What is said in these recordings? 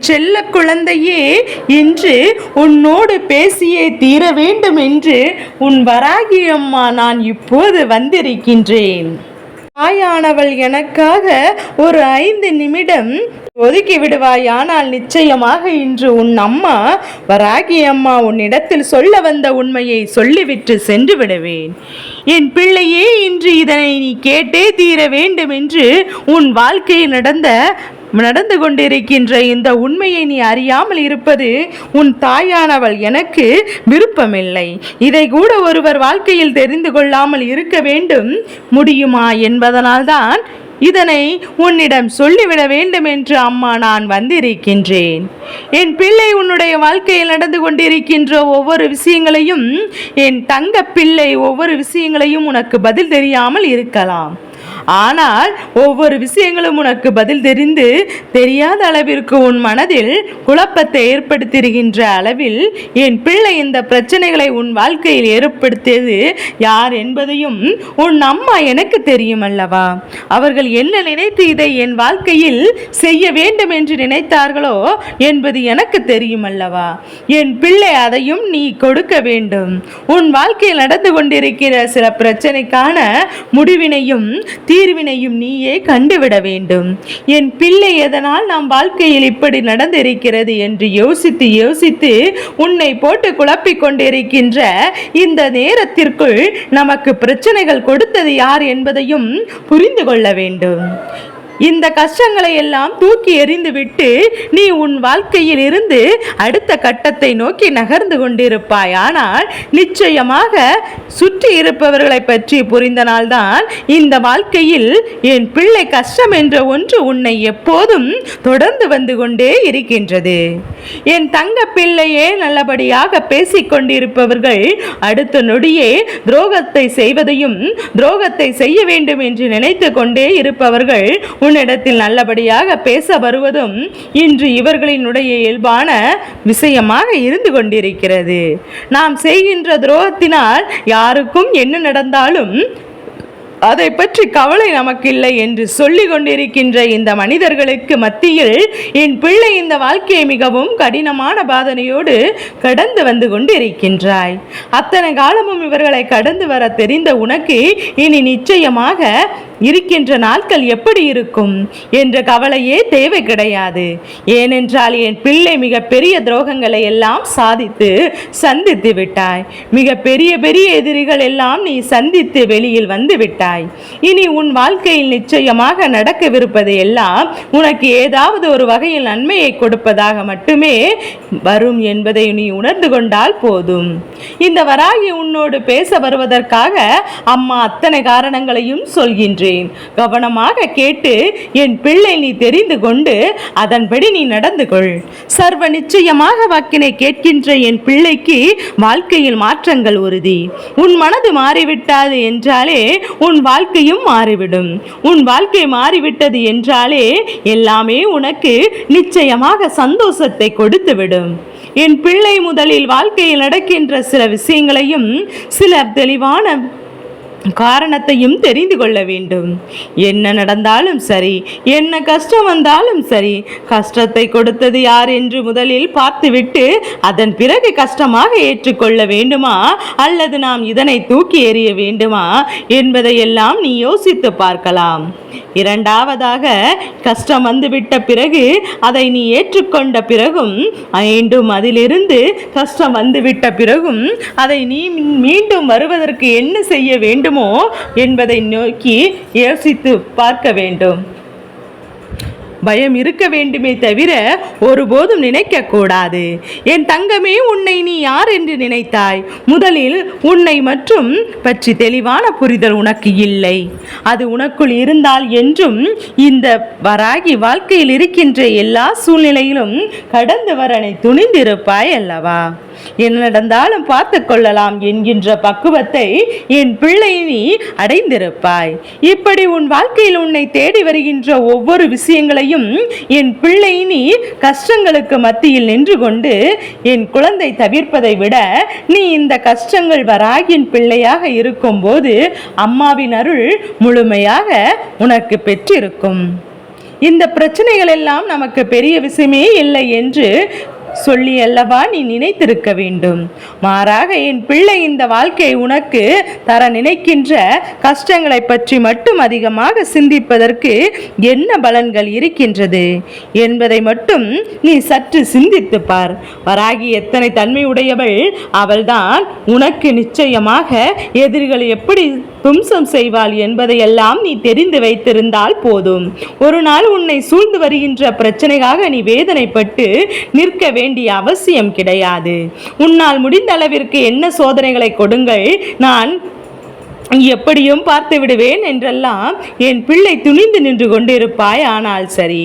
செல்ல குழந்தையே இன்று உன்னோடு பேசியே தீர வேண்டும் என்று உன் வராகி அம்மா நான் இப்போது வந்திருக்கின்றேன். தாயானவள் எனக்காக ஒரு ஐந்து நிமிடம் ஒதுக்கி விடுவாய் ஆனால் நிச்சயமாக இன்று உன் அம்மா வராகி அம்மா உன்னிடத்தில் சொல்ல வந்த உண்மையை சொல்லிவிட்டு சென்று விடுவேன். என் பிள்ளையே இன்று இதனை நீ கேட்டே தீர வேண்டும் என்று உன் வாழ்க்கையில் நடந்த நடந்து கொண்டிருக்கின்ற இந்த உண்மையை நீ அறியாமல் இருப்பது உன் தாயானவள் எனக்கு விருப்பமில்லை. இதை கூட ஒருவர் வாழ்க்கையில் தெரிந்து கொள்ளாமல் இருக்க வேண்டும். முடியுமா என்பதனால்தான் இதனை உன்னிடம் சொல்லிவிட வேண்டும் என்று அம்மா நான் வந்திருக்கின்றேன். என் பிள்ளை உன்னுடைய வாழ்க்கையில் நடந்து கொண்டிருக்கின்ற ஒவ்வொரு விஷயங்களையும் என் தங்க பிள்ளை ஒவ்வொரு விஷயங்களையும் உனக்கு பதில் தெரியாமல் இருக்கலாம். ஆனால் ஒவ்வொரு விஷயங்களும் உனக்கு பதில் தெரிந்து தெரியாத அளவிற்கு உன் மனதில் குழப்பத்தை ஏற்படுத்தியிருக்கின்ற அளவில் என் பிள்ளை இந்த பிரச்சனைகளை உன் வாழ்க்கையில் ஏற்படுத்தியது யார் என்பதையும் உன் அம்மா எனக்கு தெரியும் அல்லவா அவர்கள் என்ன நினைத்து இதை என் வாழ்க்கையில் செய்ய வேண்டும் என்று நினைத்தார்களோ என்பது எனக்கு தெரியும் அல்லவா என் பிள்ளை அதையும் நீ கொடுக்க வேண்டும். உன் வாழ்க்கையில் நடந்து கொண்டிருக்கிற சில பிரச்சனைக்கான முடிவினையும் தீர்வினையும் நீயே கண்டுவிட வேண்டும். என் பிள்ளை எதனால் நம் வாழ்க்கையில் இப்படி நடந்திருக்கிறது என்று யோசித்து யோசித்து உன்னை போட்டு குழப்பிக் கொண்டிருக்கின்ற இந்த நேரத்திற்குள் நமக்கு பிரச்சனைகள் கொடுத்தது யார் என்பதையும் புரிந்து கொள்ள வேண்டும். இந்த கஷ்டங்களை எல்லாம் தூக்கி எறிந்துவிட்டு நீ உன் வாழ்க்கையில் இருந்து அடுத்த கட்டத்தை நோக்கி நகர்ந்து கொண்டிருப்பாய். ஆனால் நிச்சயமாக சுற்றி இருப்பவர்களை பற்றி புரிந்த நாள்தான் இந்த வாழ்க்கையில் என் பிள்ளை கஷ்டம் என்ற ஒன்று உன்னை எப்போதும் தொடர்ந்து வந்து கொண்டே இருக்கின்றது. என் தங்க பிள்ளையே நல்லபடியாக பேசிக் கொண்டிருப்பவர்கள் அடுத்த நொடியே துரோகத்தை செய்வதையும் துரோகத்தை செய்ய வேண்டும் என்று நினைத்து கொண்டே இருப்பவர்கள் உன்னிடத்தில் நல்லபடியாக பேச வருவதும் இன்று இவர்களினுடைய இயல்பான விஷயமாக இருந்து கொண்டிருக்கிறது. நாம் செய்கின்ற துரோகத்தினால் யாருக்கும் என்ன நடந்தாலும் அதை பற்றி கவலை நமக்கு இல்லை என்று சொல்லி கொண்டிருக்கின்ற இந்த மனிதர்களுக்கு மத்தியில் என் பிள்ளை இந்த வாழ்க்கையை மிகவும் கடினமான பாதனையோடு கடந்து வந்து கொண்டிருக்கின்றாய். அத்தனை காலமும் இவர்களை கடந்து வர தெரிந்த உனக்கு இனி நிச்சயமாக இருக்கின்ற நாட்கள் எப்படி இருக்கும் என்ற கவலையே தேவை கிடையாது. ஏனென்றால் என் பிள்ளை மிக பெரிய துரோகங்களை எல்லாம் சாதித்து சந்தித்து விட்டாய். மிக பெரிய பெரிய எதிரிகள் எல்லாம் நீ சந்தித்து வெளியில் வந்து விட்டாய். இனி உன் வாழ்க்கையில் நிச்சயமாக நடக்கவிருப்பது எல்லாம் உனக்கு ஏதாவது ஒரு வகையில் நன்மையை கொடுப்பதாக மட்டுமே வரும் என்பதை நீ உணர்ந்து கொண்டால் போதும். இந்த வராகி உன்னோடு பேச வருவதற்காக அம்மா அத்தனை காரணங்களையும் சொல்கின்றேன். கவனமாக கேட்டு என் பிள்ளை நீ தெரிந்து கொண்டு அதன்படி நீ நடந்து கொள். சர்வ நிச்சயமாக வாக்கினை கேட்கின்ற என் பிள்ளைக்கு வாழ்க்கையில் மாற்றங்கள் உறுதி. உன் மனது மாறிவிட்டாது என்றாலே உன் வாழ்க்கையும் மாறிவிடும். உன் வாழ்க்கை மாறிவிட்டது என்றாலே எல்லாமே உனக்கு நிச்சயமாக சந்தோஷத்தை கொடுத்துவிடும். என் பிள்ளை முதலில் வாழ்க்கையில் நடக்கின்ற சில விஷயங்களையும் சில தெளிவான காரணத்தையும் தெரிந்து கொள்ள வேண்டும். என்ன நடந்தாலும் சரி என்ன கஷ்டம் வந்தாலும் சரி கஷ்டத்தை கொடுத்தது யார் என்று முதலில் பார்த்துவிட்டு அதன் பிறகு கஷ்டமாக ஏற்றுக்கொள்ள வேண்டுமா? அல்லது நாம் இதனை தூக்கி எறிய வேண்டுமா? என்பதையெல்லாம் நீ யோசித்து பார்க்கலாம். இரண்டாவதாக கஷ்டம் வந்துவிட்ட பிறகு அதை நீ ஏற்றுக்கொண்ட பிறகும் மீண்டும் அதிலிருந்து கஷ்டம் வந்துவிட்ட பிறகும் அதை நீ மீண்டும் வருவதற்கு என்ன செய்ய வேண்டும்? என்பதை நோக்கி யோசித்து பார்க்க வேண்டும். பயம் இருக்க வேண்டுமே தவிர ஒருபோதும் நினைக்க கூடாது என் தங்கமே உன்னை நீ யார் என்று நினைத்தாய்? முதலில் உன்னை மற்றும் பற்றி தெளிவான புரிதல் உனக்கு இல்லை. அது உனக்குள் இருந்தால் என்றும் இந்த வராகி வாழ்க்கையில் இருக்கின்ற எல்லா சூழ்நிலையிலும் கடந்து வரனை துணிந்திருப்பாய் அல்லவா? என்ன நடந்தாலும் பார்த்து கொள்ளலாம் என்கின்ற பக்குவத்தை என் பிள்ளை நீ அடைந்திருப்பாய். இப்படி உன் வாழ்க்கையில் உன்னை தேடி வருகின்ற ஒவ்வொரு விஷயங்களையும் என் பிள்ளை நீ கஷ்டங்களுக்கு மத்தியில் நின்று கொண்டு என் குழந்தை தவிர்ப்பதை விட நீ இந்த கஷ்டங்கள் வராகின் பிள்ளையாக இருக்கும்போது அம்மாவின் அருள் முழுமையாக உனக்கு பெற்றிருக்கும். இந்த பிரச்சனைகள் எல்லாம் நமக்கு பெரிய விஷயமே இல்லை என்று சொல்லி அல்லவா நீ நினைத்திருக்க வேண்டும். மாறாக என் பிள்ளை இந்த வாழ்க்கை உனக்கு தர நினைக்கின்ற கஷ்டங்களை பற்றி மட்டும் அதிகமாக சிந்திப்பதற்கு என்ன பலன்கள் இருக்கின்றது? என்பதை மட்டும் நீ சற்று சிந்தித்து பார். வராகி எத்தனை தன்மை உடையவள் அவள்தான் உனக்கு நிச்சயமாக எதிரிகள் எப்படி தும்சம் செய்வாள் என்பதையெல்லாம் நீ தெரிந்து வைத்திருந்தால் போதும். ஒரு நாள் உன்னை சூழ்ந்து வருகின்ற பிரச்சனைக்காக நீ வேதனைப்பட்டு நிற்க வேண்டிய அவசியம் கிடையாது. உன்னால் முடிந்த அளவிற்கு என்ன சோதனைகளை கொடுங்கள். நான் எப்படியும் பார்த்து விடுவேன் என்றெல்லாம் என் பிள்ளை துணிந்து நின்று கொண்டிருப்பாய். ஆனால் சரி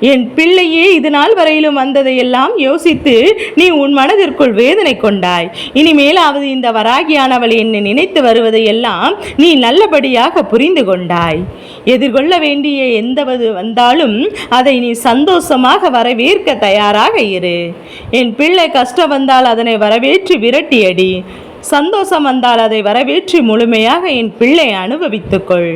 என் பிள்ளையே இது நாள் வரையிலும் வந்ததையெல்லாம் யோசித்து நீ உன் மனதிற்குள் வேதனை கொண்டாய். இனிமேலாவது இந்த வராகியானவள் என்னை நினைத்து வருவதையெல்லாம் நீ நல்லபடியாக புரிந்து கொண்டாய். எதிர்கொள்ள வேண்டிய எந்தவது வந்தாலும் அதை நீ சந்தோஷமாக வரவேற்க தயாராக இரு. என் பிள்ளை கஷ்டம் வந்தால் அதனை வரவேற்று விரட்டியடி. சந்தோஷம் வந்தால் அதை வரவேற்றி முழுமையாக என் பிள்ளை அனுபவித்துக்கொள்.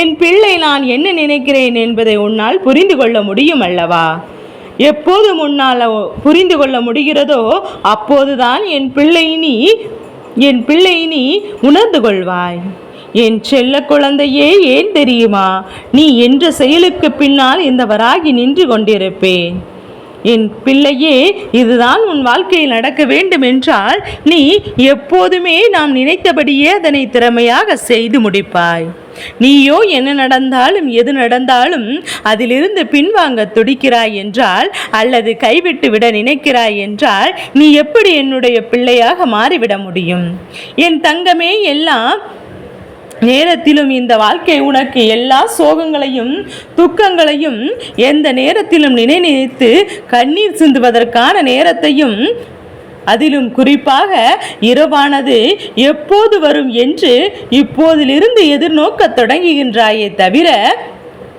என் பிள்ளை நான் என்ன நினைக்கிறேன் என்பதை உன்னால் புரிந்து கொள்ள முடியும் அல்லவா? எப்போது முன்னால் புரிந்து கொள்ள முடிகிறதோ அப்போதுதான் என் பிள்ளை நீ என் பிள்ளை நீ உணர்ந்து கொள்வாய். என் செல்ல குழந்தையே ஏன் தெரியுமா? நீ என்ற செயலுக்கு பின்னால் இந்த வராகி நின்று கொண்டிருப்பேன். என் பிள்ளையே இதுதான் உன் வாழ்க்கையில் நடக்க வேண்டும் என்றால் நீ எப்போதுமே நாம் நினைத்தபடியே அதனை திறமையாக செய்து முடிப்பாய். நீயோ என்ன நடந்தாலும் எது நடந்தாலும் அதிலிருந்து பின்வாங்க துடிக்கிறாய் என்றால் அல்லது கைவிட்டு விட நினைக்கிறாய் என்றால் நீ எப்படி என்னுடைய பிள்ளையாக மாறிவிட முடியும்? என் தங்கமே எல்லாம் நேரத்திலும் இந்த வாழ்க்கை உனக்கு எல்லா சோகங்களையும் துக்கங்களையும் எந்த நேரத்திலும் நினை நினைத்து கண்ணீர் சிந்துவதற்கான நேரத்தையும் அதிலும் குறிப்பாக இரவானது எப்போது வரும் என்று இப்போதிலிருந்து எதிர்நோக்கத் தொடங்குகின்றாயே தவிர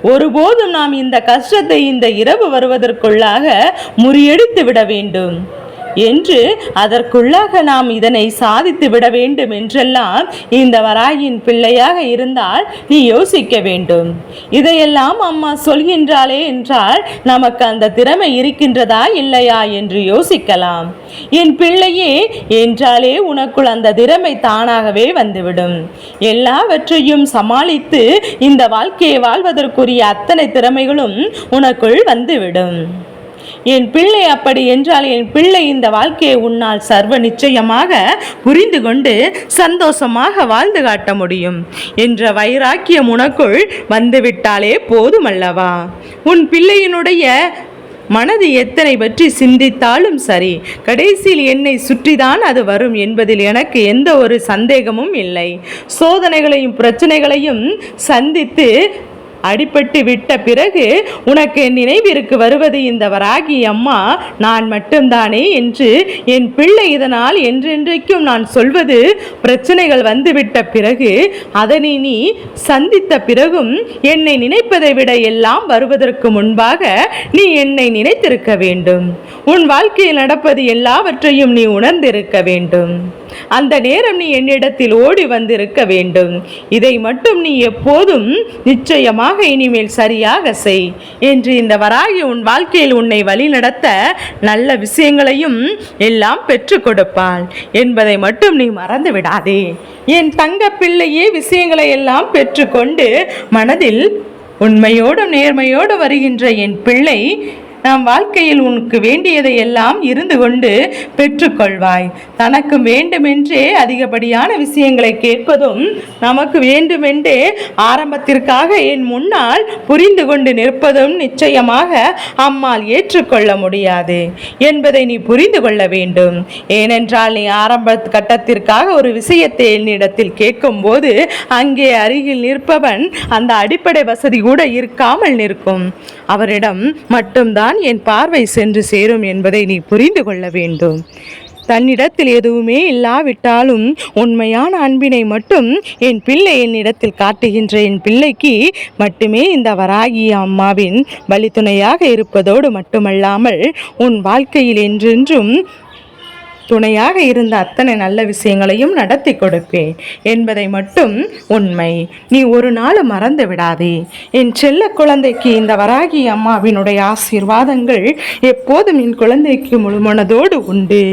ஒருபோதும் நாம் இந்த கஷ்டத்தை இந்த இரவு வருவதற்குள்ளாக முறியடித்து விட வேண்டும். என்று அதற்குள்ளாக நாம் இதனை சாதித்து விட வேண்டும் என்றெல்லாம் இந்த வராயின் பிள்ளையாக இருந்தால் நீ யோசிக்க வேண்டும். இதையெல்லாம் அம்மா சொல்கின்றாளே என்றால் நமக்கு அந்த திறமை இருக்கின்றதா இல்லையா என்று யோசிக்கலாம். என் பிள்ளையே என்றாலே உனக்குள் அந்த திறமை தானாகவே வந்துவிடும். எல்லாவற்றையும் சமாளித்து இந்த வாழ்க்கையை வாழ்வதற்குரிய அத்தனை திறமைகளும் உனக்குள் வந்துவிடும். என் பிள்ளை அப்படி என்றால் என் பிள்ளை இந்த வாழ்க்கையை உன்னால் சர்வ நிச்சயமாக புரிந்து கொண்டு சந்தோஷமாக வாழ்ந்து காட்ட முடியும் என்ற வைராக்கியம் உனக்குள் வந்துவிட்டாலே போதுமல்லவா. உன் பிள்ளையினுடைய மனது எத்தனை பற்றி சிந்தித்தாலும் சரி கடைசியில் என்னை சுற்றிதான் அது வரும் என்பதில் எனக்கு எந்த ஒரு சந்தேகமும் இல்லை. சோதனைகளையும் பிரச்சனைகளையும் சந்தித்து அடிபட்டு விட்ட பிறகு உனக்கு நினைவிற்கு வருவது இந்த வராகி அம்மா நான் மட்டும்தானே என்று என் பிள்ளை இதனால் என்றென்றைக்கும் நான் சொல்வது பிரச்சனைகள் வந்துவிட்ட பிறகு அதனை நீ சந்தித்த பிறகும் என்னை நினைப்பதை விட எல்லாம் வருவதற்கு முன்பாக நீ என்னை நினைத்திருக்க வேண்டும். உன் வாழ்க்கையில் நடப்பது எல்லாவற்றையும் நீ உணர்ந்திருக்க வேண்டும். அந்த நேரம் நீ என்னிடத்தில் ஓடி வந்திருக்க வேண்டும். இதை மட்டும் நீ எப்போதும் நிச்சயமாக இனிமேல் சரியாக செய் என்று இந்த வராகி உன் வாழ்க்கையில் உன்னை வழிநடத்த நல்ல விஷயங்களையும் எல்லாம் பெற்று கொடுப்பாள் என்பதை மட்டும் நீ மறந்து விடாதே. என் தங்க பிள்ளையே விஷயங்களை எல்லாம் பெற்றுக்கொண்டு மனதில் உண்மையோடும் நேர்மையோடு வருகின்ற என் பிள்ளை நம் வாழ்க்கையில் உனக்கு வேண்டியதை எல்லாம் இருந்து கொண்டு பெற்றுக்கொள்வாய். தனக்கு வேண்டுமென்றே அதிகப்படியான விஷயங்களை கேட்பதும் நமக்கு வேண்டுமென்றே ஆரம்பத்திற்காக என் முன்னால் புரிந்து கொண்டு நிற்பதும் நிச்சயமாக அம்மால் ஏற்றுக்கொள்ள முடியாது. என்பதை நீ புரிந்து கொள்ள வேண்டும். ஏனென்றால் நீ ஆரம்ப கட்டத்திற்காக ஒரு விஷயத்தை என்னிடத்தில் கேட்கும்போது அங்கே அருகில் நிற்பவன் அந்த அடிப்படை வசதி கூட இருக்காமல் நிற்கும். அவரிடம் மட்டும்தான் என் பார்வை சென்று சேரும் என்பதை நீ புரிந்து கொள்ள வேண்டும். தன்னிடத்தில் எதுவுமே இல்லாவிட்டாலும் உண்மையான அன்பினை மட்டும் என் பிள்ளை என்னிடத்தில் காட்டுகின்ற என் பிள்ளைக்கு மட்டுமே இந்த வராகி அம்மாவின் வழித்துணையாக இருப்பதோடு மட்டுமல்லாமல் உன் வாழ்க்கையில் என்றென்றும் துணையாக இருந்த அத்தனை நல்ல விஷயங்களையும் நடத்தி கொடுப்பேன். என்பதை மட்டும் உண்மை. நீ ஒரு நாள் மறந்து விடாதே. என் செல்ல குழந்தைக்கு இந்த வராகி அம்மாவினுடைய ஆசீர்வாதங்கள் எப்போதும் என் குழந்தைக்கு முழுமனதோடு உண்டு.